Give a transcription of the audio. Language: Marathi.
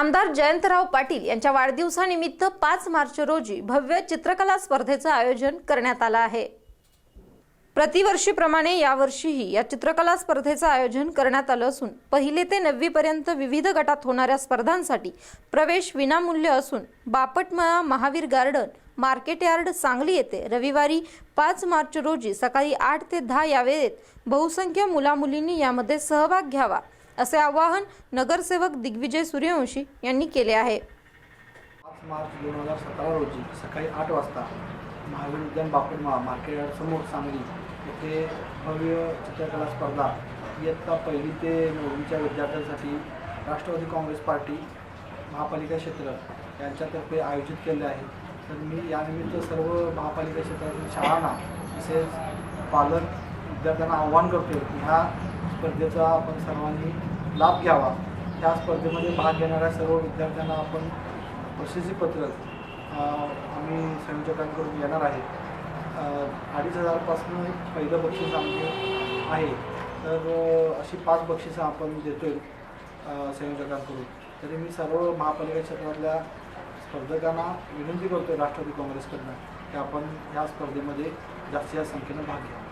आमदार जयंतराव पाटील यांच्या वाढदिवसानिमित्त पाच मार्च रोजी भव्य चित्रकला स्पर्धेचं आयोजन करण्यात आलं आहे. प्रतिवर्षीप्रमाणे यावर्षीही या चित्रकला स्पर्धेचं आयोजन करण्यात आलं असून पहिले ते नववीपर्यंत विविध गटात होणाऱ्या स्पर्धांसाठी प्रवेश विनामूल्य असून Bapatmala Mahavir garden market yard Sangli येथे रविवारी पाच मार्च रोजी सकाळी आठ ते दहा या वेळेत बहुसंख्य मुलामुलींनी यामध्ये सहभाग घ्यावा. असे आवाहन नगरसेवक दिग्विजय सूर्यवंशी यांनी केले आहे. पाच मार्च दोन हजार सतरा रोजी सकाळी आठ वाजता महावीर उद्यान बापूर मार्केट यार्ड समोर सांगली येथे भव्य चित्रकला स्पर्धा इयत्ता पहिली ते नववीच्या विद्यार्थ्यांसाठी राष्ट्रवादी काँग्रेस पार्टी महापालिका क्षेत्र यांच्यातर्फे आयोजित केले आहे. तर मी यानिमित्त सर्व महापालिका क्षेत्रातील शाळांना तसेच पालक विद्यार्थ्यांना आव्हान करतो की ह्या स्पर्धेचा आपण सर्वांनी लाभ घ्यावा. ह्या स्पर्धेमध्ये भाग घेणाऱ्या सर्व विद्यार्थ्यांना आपण प्रशस्तीपत्रक अ, आम्ही संयोजकांकडून येणार आहे. अडीच हजारपासून पहिलं बक्षीस आमचे आहे. तर अशी पाच बक्षिसं आपण देतो आहे संयोजकांकडून. तरी मी सर्व महापालिका क्षेत्रातल्या स्पर्धकांना विनंती करतो आहे राष्ट्रवादी काँग्रेसकडनं की आपण ह्या स्पर्धेमध्ये जास्तीत जास्त संख्येनं भाग घ्यावा